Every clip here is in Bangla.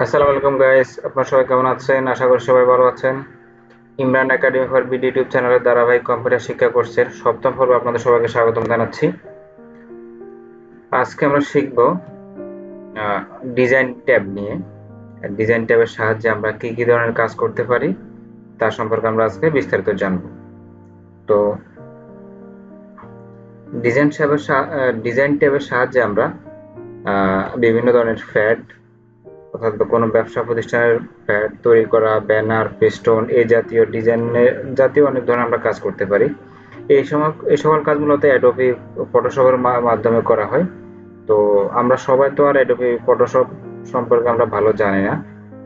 আসসালামু আলাইকুম গাইস আপনারা সবাই কেমন আছেন? আশা করি সবাই ভালো আছেন। Imran academy for BD YouTube চ্যানেলের ধারাবাহিক কম্পিউটার শিক্ষা কোর্সের সপ্তম পর্বে আপনাদের সবাইকে স্বাগতম জানাচ্ছি। আজকে আমরা শিখব ডিজাইন ট্যাব নিয়ে। ডিজাইন ট্যাবের সাহায্যে আমরা কি কি ধরনের কাজ করতে পারি, তার সম্পর্কে আমরা আজকে বিস্তারিত জানব। তো ডিজাইন ট্যাবের ডিজাইন ট্যাবের সাহায্যে আমরা বিভিন্ন ধরনের ফ্যাট অর্থাৎ কোনো ব্যবসা প্রতিষ্ঠানের তৈরি করা ব্যানার পেস্টন এই জাতীয় ডিজাইনের জাতীয় অনেক ধরনের আমরা কাজ করতে পারি। এই সময়, এই সকল কাজ মূলত অ্যাডোবি ফটোশপের মাধ্যমে করা হয়। তো আমরা সবাই তো আর অ্যাডোবি ফটোশপ সম্পর্কে আমরা ভালো জানি না।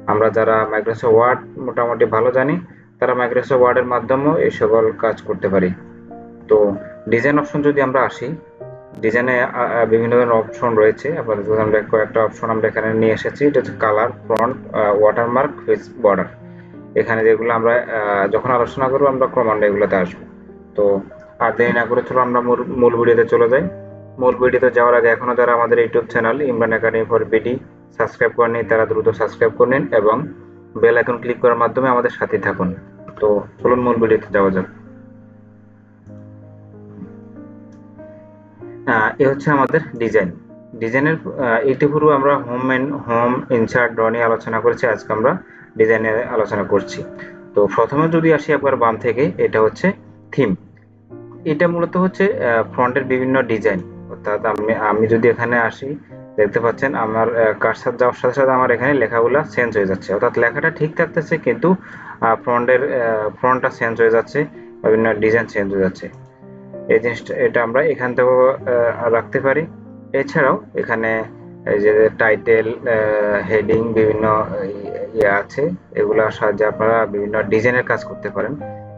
আমরা যারা মাইক্রোসফট ওয়ার্ড মোটামুটি ভালো জানি, তারা মাইক্রোসফট ওয়ার্ডের মাধ্যমেও এই সকল কাজ করতে পারি। তো ডিজাইন অপশন যদি আমরা আসি ডিজাইনে বিভিন্ন ধরনের অপশন রয়েছে। আপনাদের আমরা কয়েকটা অপশন আমরা এখানে নিয়ে এসেছি। এটা হচ্ছে colour front watermark face border এখানে যেগুলো আমরা যখন আলোচনা করব, আমরা ক্রমান্বয়ে এগুলোতে আসব। তো আর দেরি না করে চলো, আমরা মূল ভিডিওতে চলে যাই। মূল ভিডিওতে যাওয়ার আগে এখনও যারা আমাদের YouTube channel Imran academy for BD subscribe করেনি তারা দ্রুত সাবস্ক্রাইব করে নিন এবং বেল আইকন ক্লিক করার মাধ্যমে আমাদের সাথে থাকুন। তো চলুন মূল ভিডিওতে যাওয়া যাক। এ হচ্ছে আমাদের ডিজাইন ডিজাইনের ইতিপূর্বে আমরা home end home insert draw নিয়ে আলোচনা করেছি, আজকে আমরা ডিজাইনের আলোচনা করছি। তো প্রথমে যদি আসি একবার বাম থেকে, এটা হচ্ছে থিম এটা মূলত হচ্ছে ফ্রন্টের বিভিন্ন ডিজাইন অর্থাৎ আমি আমি যদি এখানে আসি, দেখতে পাচ্ছেন আমার কারসার যাওয়ার সাথে সাথে আমার এখানে লেখাগুলো চেঞ্জ হয়ে যাচ্ছে। অর্থাৎ লেখাটা ঠিক থাকতেছে, কিন্তু ফ্রন্টের ফ্রন্টটা চেঞ্জ হয়ে যাচ্ছে বিভিন্ন ডিজাইন চেঞ্জ হয়ে যাচ্ছে। এই জিনিসটা, এটা আমরা এখান থেকেও রাখতে পারি। এছাড়াও এখানে এই যে টাইটেল হেডিং বিভিন্ন ইয়ে আছে। এগুলোর সাহায্যে আপনারা বিভিন্ন ডিজাইনের কাজ করতে পারেন।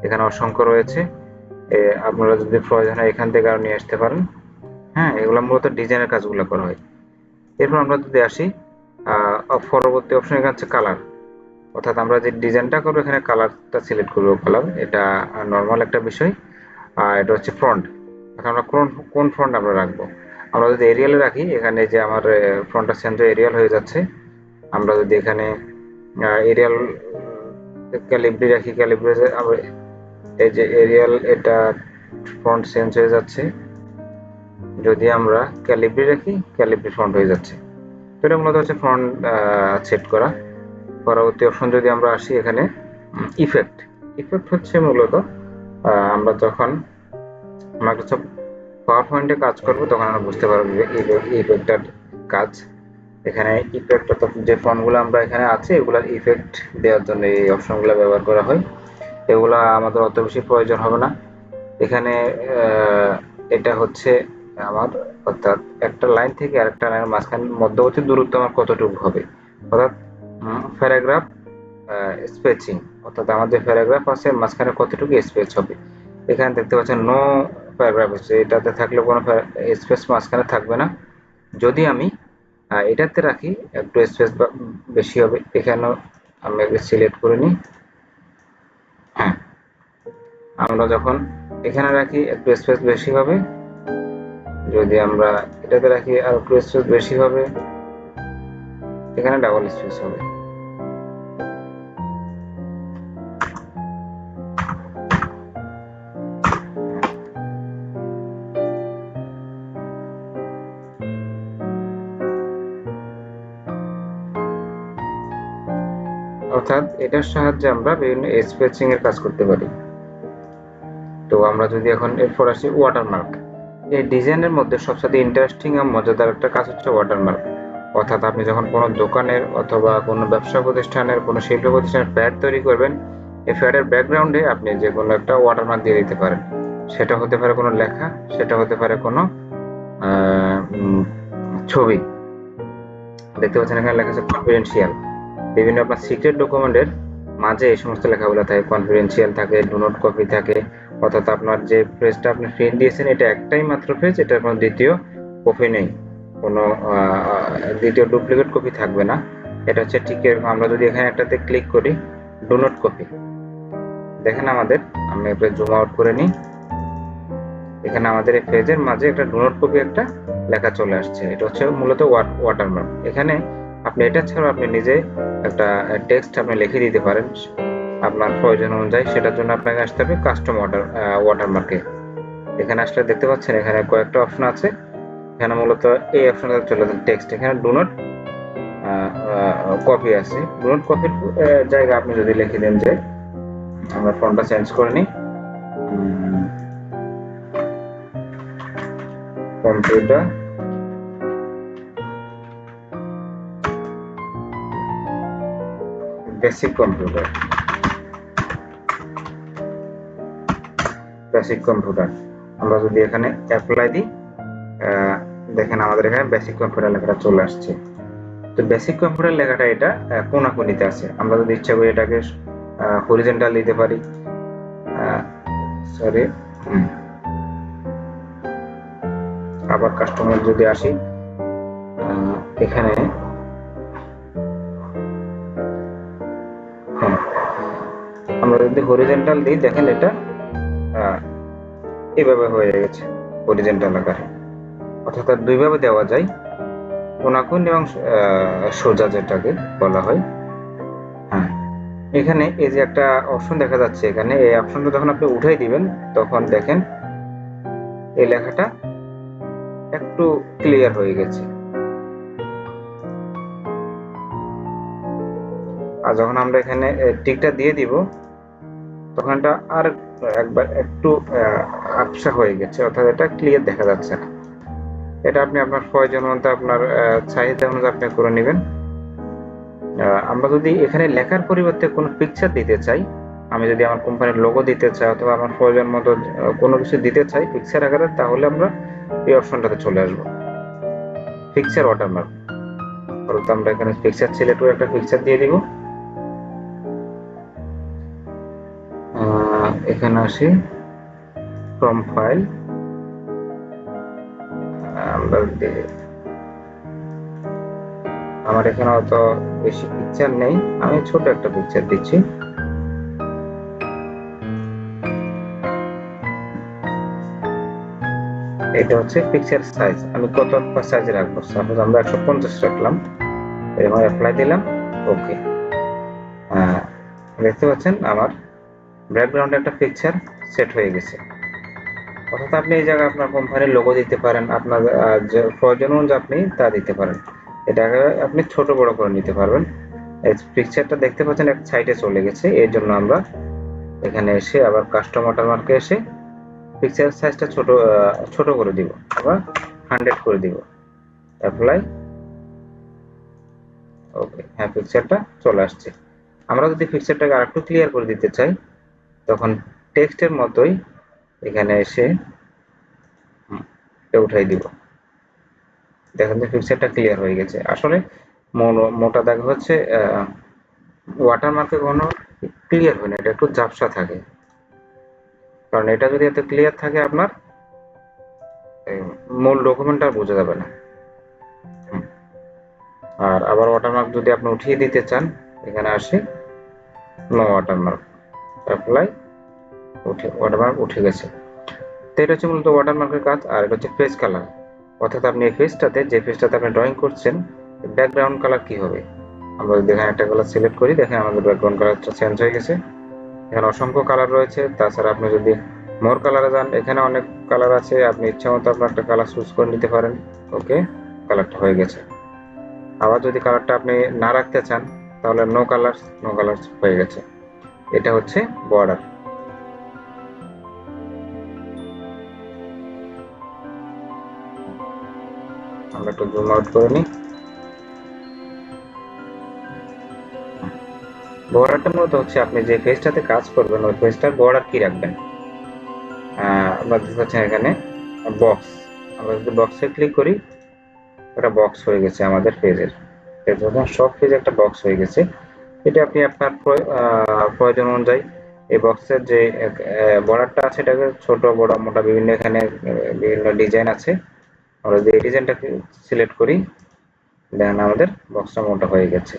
এখানে অসংখ্য রয়েছে। আপনারা যদি প্রয়োজন হয় এখান থেকে আরও নিয়ে আসতে পারেন। হ্যাঁ এগুলো মূলত ডিজাইনের কাজগুলো করা হয়। এরপর আমরা যদি আসি পরবর্তী অপশন এখানে হচ্ছে কালার অর্থাৎ আমরা যে ডিজাইনটা করব, এখানে কালারটা সিলেক্ট করব কালার এটা নর্মাল একটা বিষয়। আর এটা হচ্ছে ফ্রন্ট এখন আমরা কোন কোন ফ্রন্ট আমরা রাখব? আমরা যদি এরিয়ালে রাখি, এখানে যে আমার ফ্রন্টটা সেন্টার এরিয়াল হয়ে যাচ্ছে, আমরা যদি এখানে এরিয়াল ক্যালিব্রি রাখি ক্যালিব্রি এই যে এরিয়াল এটা ফ্রন্ট চেঞ্জ হয়ে যাচ্ছে। যদি আমরা ক্যালিব্রি রাখি ক্যালিব্রি ফ্রন্ট হয়ে যাচ্ছে। তো এটা মূলত হচ্ছে ফ্রন্ট সেট করা। পরবর্তী অপশন যদি আমরা আসি এখানে ইফেক্ট ইফেক্ট হচ্ছে মূলত আমরা যখন মাইক্রোসফট পাওয়ার পয়েন্টে কাজ করব, তখন আমরা বুঝতে পারব যে ইফেক্টটার কাজ। এখানে ইফেক্ট অর্থাৎ যে ফোনগুলো আমরা এখানে আছে, এগুলার ইফেক্ট দেওয়ার জন্য এই অপশনগুলো ব্যবহার করা হয়। এগুলা আমাদের অত বেশি প্রয়োজন হবে না। এখানে এটা হচ্ছে আমার, অর্থাৎ একটা লাইন থেকে আরেকটা লাইনের মাঝখানে মধ্যবর্তী দূরত্ব আমার কতটুকু হবে? অর্থাৎ প্যারাগ্রাফ স্পেচিং অর্থাৎ আমাদের প্যারাগ্রাফ আছে, মাঝখানে কতটুকু স্পেস হবে? এখানে দেখতে পাচ্ছেন নো প্যারাগ্রাফ আছে, এটাতে থাকলে কোনো স্পেস মাঝখানে থাকবে না। যদি আমি এটাতে রাখি, একটু স্পেস বেশি হবে, এখানেও আমি আগে সিলেক্ট করে নিই। হ্যাঁ আমরা যখন এখানে রাখি, একটু স্পেস বেশি হবে। যদি আমরা এটাতে রাখি আর একটু স্পেস বেশি হবে, এখানে ডাবল স্পেস হবে। অর্থাৎ এটার সাহায্যে আমরা বিভিন্ন স্পেসিং এর কাজ করতে পারি। তো আমরা যদি এখন এরপর আসি ওয়াটারমার্ক এই ডিজাইনের মধ্যে সবচেয়ে ইন্টারেস্টিং এবং মজাদার একটা কাজ হচ্ছে ওয়াটারমার্ক অর্থাৎ আপনি যখন কোনো দোকানের অথবা কোনো ব্যবসা প্রতিষ্ঠানের, কোনো শিল্প প্রতিষ্ঠানের প্যাড তৈরি করবেন, এই প্যাডের ব্যাকগ্রাউন্ডে আপনি যে কোনো একটা ওয়াটারমার্ক দিয়ে দিতে পারেন। সেটা হতে পারে কোনো লেখা, সেটা হতে পারে কোনো ছবি। দেখতে পাচ্ছেন এখানে লেখা আছে কনফিডেন্সিয়াল বিভিন্ন আপনার সিক্রেট ডকুমেন্টের মাঝে এই সমস্ত লেখাগুলো থাকে কনফিডেন্সিয়াল থাকে ডোনোট কপি থাকে। অর্থাৎ আপনার যে পেজটা আপনি প্রিন্ট দিয়েছেন, এটা একটাই মাত্র পেজ এটার কোনো দ্বিতীয় কপি নেই। কোনো দ্বিতীয় ডুপ্লিকেট কপি থাকবে না। এটা হচ্ছে ঠিক আমরা যদি এখানে একটাতে ক্লিক করি ডোনোট কপি দেখেন আমাদের, আমি একটা জুম আউট করে নিই। এখানে আমাদের এই পেজের মাঝে একটা ডোনোট কপি একটা লেখা চলে আসছে। এটা হচ্ছে মূলত ওয়াটারমার্ক এখানে আপনি এটা ছাড়াও আপনি নিজে একটা টেক্সট আপনি লিখে দিতে পারেন। আপনার প্রয়োজন অনুযায়ী সেটার জন্য আপনাকে আসতে হবে কাস্টম ওয়াটার ওয়াটারমার্কে এখানে আসলে দেখতে পাচ্ছেন এখানে কয়েকটা অপশন আছে। এখানে মূলত এই অপশনটা চলে যান টেক্সট এখানে ডু নট কপি আছে। ডু নট কপির জায়গা আপনি যদি লিখে দেন যে, আমরা ফন্টটা চেঞ্জ করে নিই। Computer basic computer basic computer আমরা যদি এখানে অ্যাপ্লাই দিই দেখেন আমাদের এখানে বেসিক কম্পিউটার লেখাটা চলে আসছে। তো বেসিক কম্পিউটার লেখাটা এটা কোনাকুনিতে আছে। আমরা যদি ইচ্ছা করি এটাকে হরিজেন্টাল দিতে পারি। সরি আবার কাস্টমার যদি আসি এখানে আমরা যদি হরিজেন্টাল দিই, দেখেন এটা এভাবে হয়ে গেছে হরিজেন্টাল আকারে। অর্থাৎ দুইভাবে দেওয়া যায়, কোনাকুন এবং সোজা যেটাকে বলা হয়। হ্যাঁ এখানে এই যে একটা অপশন দেখা যাচ্ছে এখানে, এই অপশনটা যখন আপনি উঠাই দিবেন, তখন দেখেন এই লেখাটা একটু ক্লিয়ার হয়ে গেছে। আর যখন আমরা এখানে টিকটা দিয়ে দিব তখন এটা আর একবার একটু আবসা হয়ে গেছে, অর্থাৎ এটা ক্লিয়ার দেখা যাচ্ছে না। এটা আপনি আপনার প্রয়োজন মতো আপনার চাহিদা অনুযায়ী আপনি করে নেবেন। আমরা যদি এখানে লেখার পরিবর্তে কোনো পিকচার দিতে চাই, আমি যদি আমার কোম্পানির লোগো দিতে চাই অথবা আমার প্রয়োজন মতো কোনো কিছু দিতে চাই পিকচার আকারে, তাহলে আমরা এই অপশনটাতে চলে আসব। পিকচার ওয়াটারমার্ক আমরা এখানে পিকচার সিলেক্ট করে একটা পিকচার দিয়ে দিব। এখানে আসি ফ্রম ফাইল আমরা এখানে অত বেশি পিকচার নেই, আমি ছোট একটা পিকচার দিচ্ছি। এটা হচ্ছে পিকচার সাইজ আমি কত সাইজ রাখব? সাপোজ আমরা একশো পঞ্চাশ রাখলাম, এরকম অ্যাপ্লাই দিলাম ওকে দেখতে পাচ্ছেন আমার ব্যাকগ্রাউন্ডে একটা পিকচার সেট হয়ে গেছে। অর্থাৎ আপনি এই জায়গায় আপনার কোম্পানির লোগো দিতে পারেন, আপনার প্রয়োজন অনুযায়ী আপনি তা দিতে পারেন। এটাকে আপনি ছোট বড় করে নিতে পারবেন। এই পিকচারটা দেখতে পাচ্ছেন এক সাইডে চলে গেছে। এর জন্য আমরা এখানে এসে আবার কাস্টমার ওয়াটারমার্কে এসে পিকচার সাইজটা ছোট ছোট করে দিব আবার হান্ড্রেড করে দিব। অ্যাপ্লাই ওকে হ্যাঁ পিকচারটা চলে আসছে। আমরা যদি পিকচারটাকে আরেকটু ক্লিয়ার করে দিতে চাই তখন টেক্সটের মতোই এখানে এসে উঠাই দিব। দেখেন যে পিকচারটা ক্লিয়ার হয়ে গেছে। আসলে মোটা দাগ হচ্ছে ওয়াটারমার্কে কোনো ক্লিয়ার হয় না, এটা একটু ঝাপসা থাকে। কারণ এটা যদি এত ক্লিয়ার থাকে আপনার মূল ডকুমেন্ট আর বোঝা যাবে না। আর আবার ওয়াটারমার্ক যদি আপনি উঠিয়ে দিতে চান, এখানে আসি নো ওয়াটারমার্ক অ্যাপ্লাই উঠে ওয়াটারমার্ক উঠে গেছে। তো এটা হচ্ছে মূলত ওয়াটারমার্কের কাজ, আর এটা হচ্ছে ফেস কালার অর্থাৎ আপনি এই ফেসটাতে যে ফেসটাতে আপনি ড্রয়িং করছেন ব্যাকগ্রাউন্ড কালার কি হবে? আমরা যদি এখানে একটা কালার সিলেক্ট করি, দেখেন আমাদের ব্যাকগ্রাউন্ড কালারটা চেঞ্জ হয়ে গেছে। এখানে অসংখ্য কালার রয়েছে। তাছাড়া আপনি যদি মোর কালারে যান, এখানে অনেক কালার আছে। আপনি ইচ্ছা মতো আপনার একটা কালার চুজ করে নিতে পারেন। ওকে কালারটা হয়ে গেছে। আবার যদি কালারটা আপনি না রাখতে চান, তাহলে নো কালার নো কালার হয়ে গেছে। এটা হচ্ছে বর্ডার আমরা একটু জুম আউট করে নিই। বর্ডারটা মূলত হচ্ছে আপনি যে পেজটাতে কাজ করবেন, ওই পেজটার বর্ডার কি রাখবেন? আমরা দেখতে পাচ্ছেন এখানে বক্স আমরা যদি বক্সে ক্লিক করি একটা বক্স হয়ে গেছে আমাদের পেজের যখন সব পেজে একটা বক্স হয়ে গেছে। এটা আপনি আপনার প্রয়োজন অনুযায়ী এই বক্সের যে বর্ডারটা আছে, এটাকে ছোট, বড়, মোটা, বিভিন্ন এখানে বিভিন্ন ডিজাইন আছে। আমরা এই ডিজাইনটাকে সিলেক্ট করি দেখেন আমাদের বক্সটা মোটা হয়ে গেছে।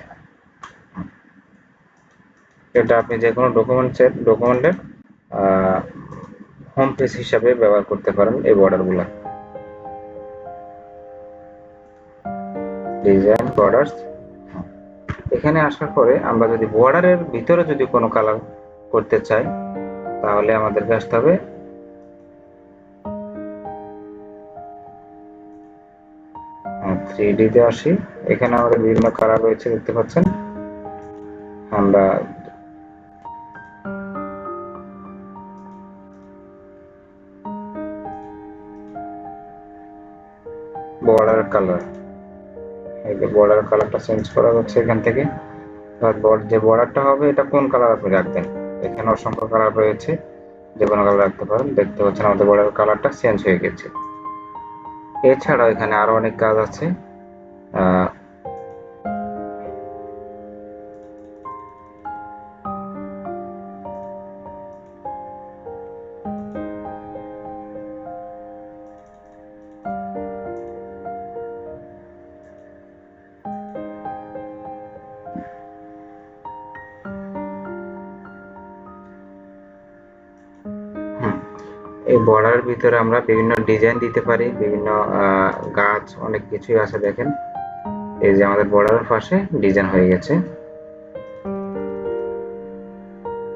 এটা আপনি যে কোনো ডকুমেন্টসের ডকুমেন্টের হোম পেজ হিসাবে ব্যবহার করতে পারেন এই বর্ডারগুলো ডিজাইন বর্ডার্স এখানে আসার পরে আমরা যদি বর্ডারের ভিতরে যদি কোনো কালার করতে চাই, তাহলে আমাদেরকে আসতে হবে থ্রি তে আসি। এখানে আমাদের বিভিন্ন কালার রয়েছে, দেখতে পাচ্ছেন। আমরা বর্ডার কালার এই যে বর্ডার কালারটা চেঞ্জ করা হচ্ছে এখান থেকে। যে বর্ডারটা হবে, এটা কোন কালার আপনি রাখবেন? এখানে অসংখ্য কালার রয়েছে। যে কোনো কালার রাখতে পারেন। দেখতে পাচ্ছেন আমাদের বর্ডার কালারটা চেঞ্জ হয়ে গেছে। এছাড়াও এখানে আরও অনেক কাজ আছে। বর্ডারের ভিতরে আমরা বিভিন্ন ডিজাইন দিতে পারি, বিভিন্ন গাছ, অনেক কিছুই আছে দেখেন। এই যে আমাদের বর্ডারের পাশে ডিজাইন হয়ে গেছে।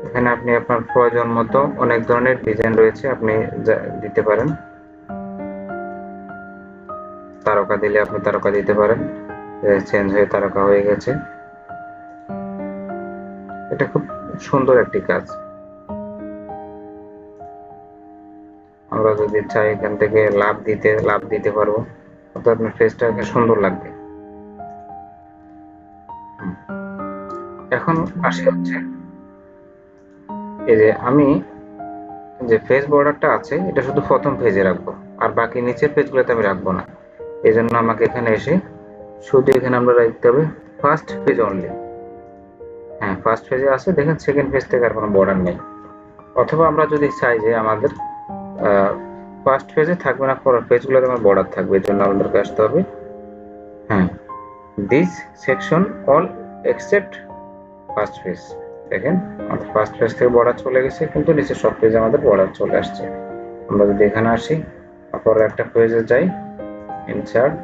এখানে আপনি আপনার প্রয়োজন মতো অনেক ধরনের ডিজাইন রয়েছে, আপনি দিতে পারেন। তারকা দিলে আপনি তারকা দিতে পারেন। চেঞ্জ হয়ে তারকা হয়ে গেছে। এটা খুব সুন্দর একটি কাজ। যদি চাই এখান থেকে লাভ দিতে লাভ দিতে পারব। অর্থাৎ আপনার ফেসটাকে সুন্দর লাগবে। এখন আসি হচ্ছে, এই যে আমি যে ফেস বর্ডারটা আছে, এটা শুধু প্রথম পেজে রাখব, আর বাকি নিচের পেজগুলোতে আমি রাখব না। এই জন্য আমাকে এখানে এসে শুধু এখানে আমরা রাখতে হবে ফার্স্ট পেজ অনলি হ্যাঁ ফার্স্ট পেজে আছে, দেখেন সেকেন্ড পেজ থেকে আর কোনো বর্ডার নেই। অথবা আমরা যদি চাই যে আমাদের ফার্স্ট পেজে থাকবে না, পরের পেজগুলোতে আমার বর্ডার থাকবে এর জন্য আমাদেরকে আসতে হবে। হ্যাঁ this section all except first page দেখেন, আমাদের ফার্স্ট পেজ থেকে বর্ডার চলে গেছে, কিন্তু নিচে সব পেজে আমাদের বর্ডার চলে আসছে। আমরা যদি এখানে আসি, তারপর একটা পেজে যাই ইনসার্ট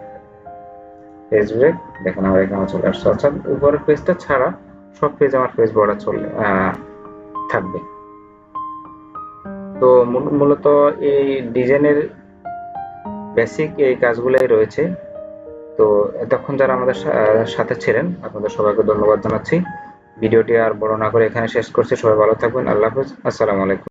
পেজ ব্রেক দেখেন আমার এখানে চলে আসছে। অর্থাৎ উপরের পেজটা ছাড়া সব পেজ আমার পেজ বর্ডার চলে থাকবে। তো মূলত এই ডিজাইনের বেসিক এই কাজগুলাই রয়েছে। তো এতক্ষণ যারা আমাদের সাথে ছিলেন, আপনাদের সবাইকে ধন্যবাদ জানাচ্ছি। ভিডিওটি আর বড় না করে এখানে শেষ করছি। সবাই ভালো থাকবেন। আল্লাহ হাফেজ। আসসালামু আলাইকুম।